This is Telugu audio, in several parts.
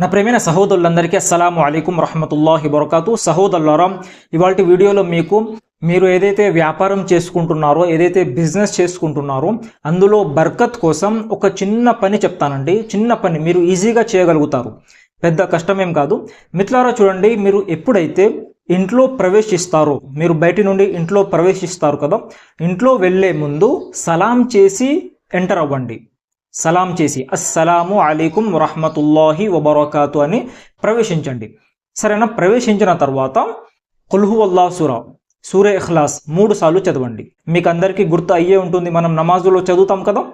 నా ప్రేమైన సహోదరులందరికీ అస్సలం అలైకుం రహమతుల్లాహి వరకాతు సహోదరులారా ఇవాళ వీడియోలో మీకు మీరు ఏదైతే వ్యాపారం చేసుకుంటున్నారో ఏదైతే బిజినెస్ చేసుకుంటున్నారో అందులో బర్కత్ కోసం ఒక చిన్న పని చెప్తానండి. చిన్న పని మీరు ఈజీగా చేయగలుగుతారు. పెద్ద కష్టమేం కాదు. మిత్రులారా చూడండి మీరు ఎప్పుడైతే ఇంట్లో ప్రవేశిస్తారో మీరు బయటి నుండి ఇంట్లో ప్రవేశిస్తారు కదా ఇంట్లో వెళ్ళే ముందు సలాం చేసి ఎంటర్ అవ్వండి. సలాం చేసి అస్సలాము అలైకుం రహమతుల్లాహి వబరకాతు అని ప్రవేశించండి. సరేనా? ప్రవేశించిన తర్వాత కుల్హు అల్లా సూరా సూర్య ఇఖ్లాస్ మూడు సార్లు చదవండి. మీకు అందరికీ గుర్తు అయ్యే ఉంటుంది మనం నమాజులో చదువుతాం కదా?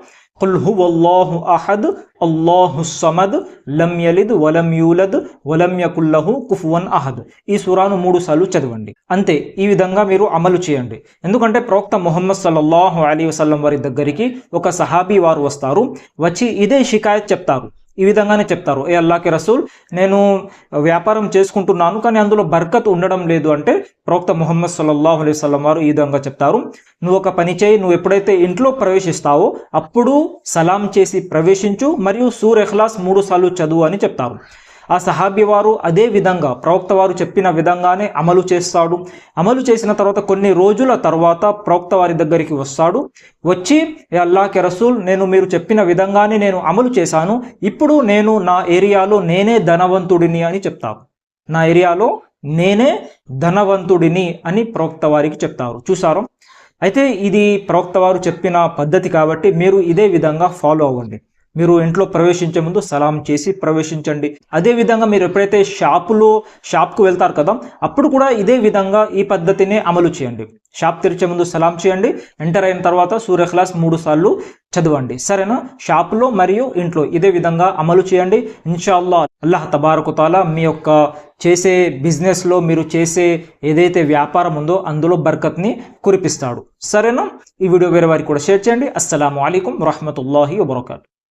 కుల్హు అల్లాహు అహద్ అల్లాహు సమద్ లం యలిద్ వలం యూలద్ వలం యకుల్లహు కుఫ్వన్ అహద్. ఈ సూరాను మూడు సార్లు చదవండి. అంతే ఈ విధంగా మీరు అమలు చేయండి. ఎందుకంటే ప్రవక్త ముహమ్మద్ సల్లల్లాహు అలీ వసల్లం వారి దగ్గరికి ఒక సహాబీ వారు వస్తారు. వచ్చి ఇదే షికాయత్ చెప్తారు. ఈ విధంగానే చెప్తారు. ఏ అల్లాకి రసూల్ నేను వ్యాపారం చేసుకుంటున్నాను కానీ అందులో బర్కత్ ఉండడం లేదు అంటే ప్రవక్త ముహమ్మద్ సల్లల్లాహు అలైహి వసల్లం వారు ఈ విధంగా చెప్తారు. నువ్వు ఒక పని చేయి నువ్వు ఎప్పుడైతే ఇంట్లో ప్రవేశిస్తావో అప్పుడు సలాం చేసి ప్రవేశించు మరియు సూర్ ఎహ్లాస్ మూడు సార్లు చదువు అని చెప్తారు. ఆ సహాబి వారు అదే విధంగా ప్రవక్త వారు చెప్పిన విధంగానే అమలు చేస్తాడు. అమలు చేసిన తర్వాత కొన్ని రోజుల తర్వాత ప్రవక్త వారి దగ్గరికి వస్తాడు. వచ్చి అల్లాహ్ రసూల్ నేను మీరు చెప్పిన విధంగానే నేను అమలు చేశాను. ఇప్పుడు నేను నా ఏరియాలో నేనే ధనవంతుడిని అని చెప్తాను నా ఏరియాలో నేనే ధనవంతుడిని అని ప్రవక్త వారికి చెప్తారు. చూసారు అయితే ఇది ప్రవక్త వారు చెప్పిన పద్ధతి కాబట్టి మీరు ఇదే విధంగా ఫాలో అవ్వండి. మీరు ఇంట్లో ప్రవేశించే ముందు సలాం చేసి ప్రవేశించండి. అదే విధంగా మీరు ఎప్పుడైతే షాపులో షాప్కు వెళ్తారు కదా అప్పుడు కూడా ఇదే విధంగా ఈ పద్ధతిని అమలు చేయండి. షాప్ తెరిచే ముందు సలాం చేయండి. ఎంటర్ అయిన తర్వాత సూర్యఖ్లాస్ మూడు సార్లు చదవండి. సరేనా? షాపులో మరియు ఇంట్లో ఇదే విధంగా అమలు చేయండి. ఇన్షాల్లా అల్లాహ్ తబారకుతాలా మీ యొక్క చేసే బిజినెస్లో మీరు చేసే ఏదైతే వ్యాపారం ఉందో అందులో బర్కత్ని కురిపిస్తాడు. సరేనా? ఈ వీడియో వేరే వారికి కూడా షేర్ చేయండి. అస్సలం అయికం వరహమూల వబర్కాతు.